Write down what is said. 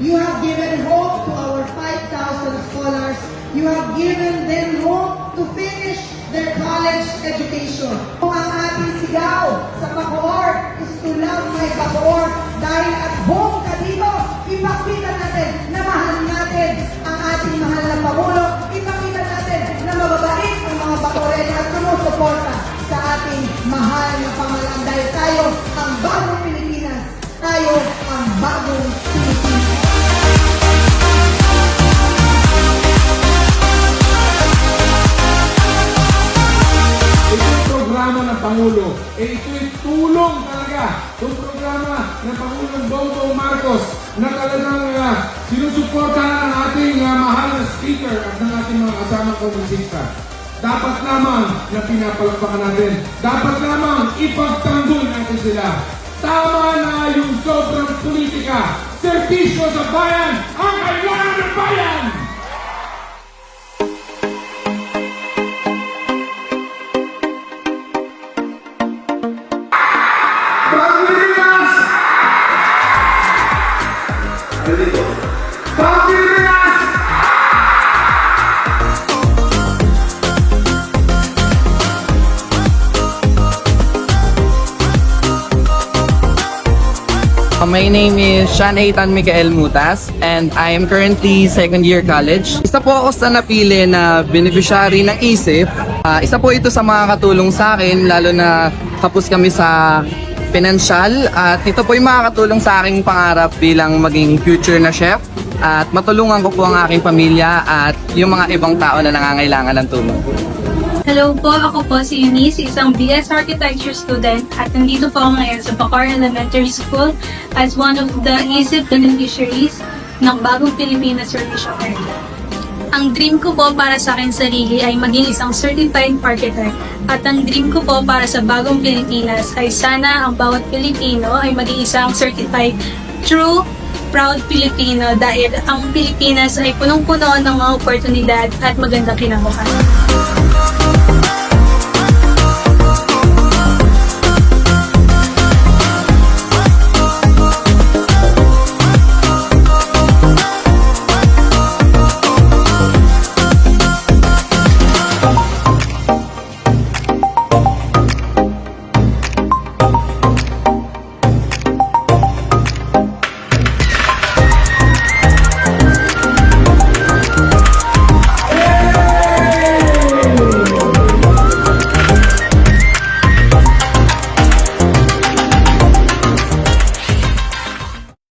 You have given hope to our 5,000 scholars. You have given them hope to finish their college education. Kung ang ating sigaw sa Bacoor is to love my Bacoor dahil at home ka dito, ipakita natin na mahal natin ang ating mahal na Pangulo. Ipakita natin na mababait ang mga Bacoorene at sumusuporta Pangulo. Eh, ito yung tulong talaga. Itong programa ng Pangulong Bongbong Marcos na talagang uh, sinusuportahan ng ating ah, mahal na speaker at ng ating mga kasama kongresista. Dapat lamang na pinapalakpakan natin. Dapat lamang ipagtanggol natin sila. Tama na yung sobrang politika. Servisyo sa bayan ang kailangan ng bayan! Pilipinas! Uh, My name is Sean Eitan Mikael Mutas and I am currently second year college. Isa po ako sa napili na beneficiary ng ISIP. Ah, isa po ito sa mga katulong sa akin lalo na kapos kami sa financial at ito po yung makakatulong sa aking pangarap bilang maging future na chef at matulungan ko po ang aking pamilya at yung mga ibang tao na nangangailangan ng tulong. Hello po, ako po si Eunice, isang BS Architecture student at nandito po ako ngayon sa Bacar Elementary School as one of the ISIP beneficiaries ng Bagong Pilipinas Servicio Area. Ang dream ko po para sa akin sarili ay maging isang certified architect at ang dream ko po para sa Bagong Pilipinas ay sana ang bawat Pilipino ay maging isang certified true proud Filipino dahil ang Pilipinas ay punong-puno ng mga oportunidad at magandang kinabukasan.